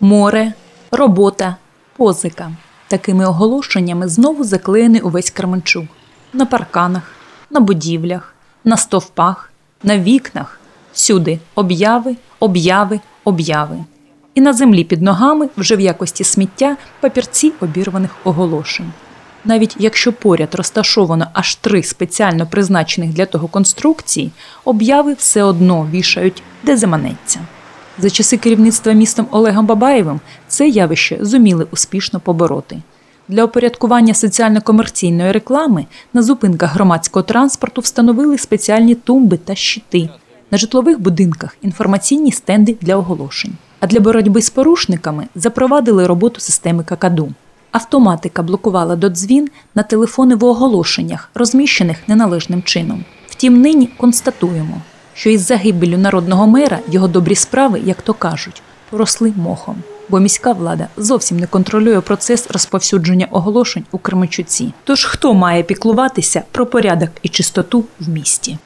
море, робота, позика. Такими оголошеннями знову заклеєний увесь Кременчук. На парканах, на будівлях, на стовпах, на вікнах. Всюди обяви, обяви, обяви. І на землі під ногами, вже в якості сміття, папірці обірваних оголошень. Навіть якщо поряд розташовано аж три спеціально призначених для того конструкції, обяви все одно вішають, де заманеться. За часи керівництва містом Олегом Бабаєвим це явище зуміли успішно побороти. Для опорядкування соціально-комерційної реклами на зупинках громадського транспорту встановили спеціальні тумби та щити. На житлових будинках інформаційні стенди для оголошень. А для боротьби з порушниками запровадили роботу системи какаду. Автоматика блокувала додзвін на телефони в оголошеннях, розміщених неналежним чином. Втім, нині констатуємо, що із загибелю народного мера його добрі справи, як то кажуть, поросли мохом, бо міська влада зовсім не контролює процес розповсюдження оголошень у Кременчуці. Тож хто має піклуватися про порядок і чистоту в місті?